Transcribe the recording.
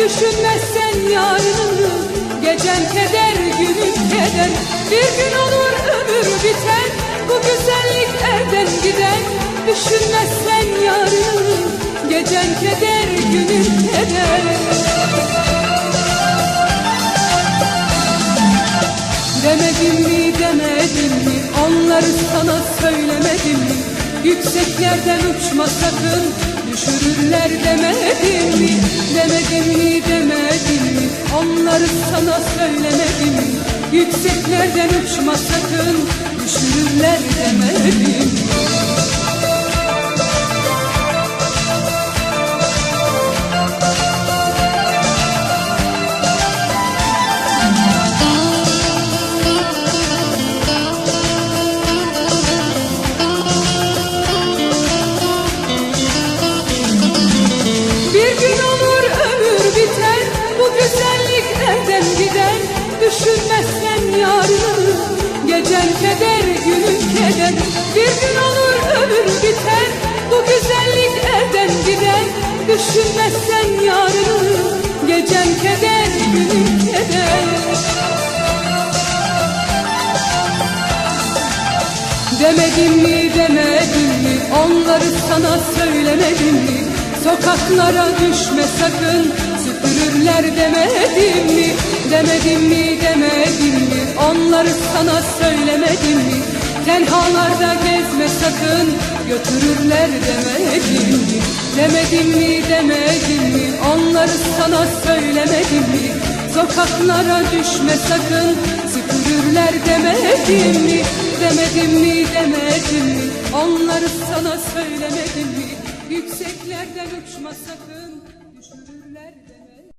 Düşünmezsen yarını Gecen keder günün keder. Bir gün olur ömür biter Bu güzellik elden gider. Düşünmezsen yarını Gecen keder günün keder. Demedim mi demedim mi onları sana söylemedim mi? Yükseklerden uçma sakın düşürürler demedim mi? Demedim mi demedim mi? Onları sana söylemedim mi? Yükseklerden uçma sakın. Düşürürler demedim mi Düşünmezsen yarını Gecen keder günün keder. Bir gün olur ömür biter Bu güzellik elden gider. Düşünmezsen yarını Gecen keder günün keder. Demedim mi demedim mi onları sana söylemedim mi? Sokaklara düşme sakın süpürürler demedim mi Demedim mi demedim mi? Onları sana söylemedim mi? Tenhalarda gezme sakın götürürler demedim mi? Demedim mi demedim mi? Onları sana söylemedim mi? Sokaklara düşme sakın süpürürler demedim mi? Demedim mi demedim mi? Onları sana söylemedim mi? Yükseklerden uçma sakın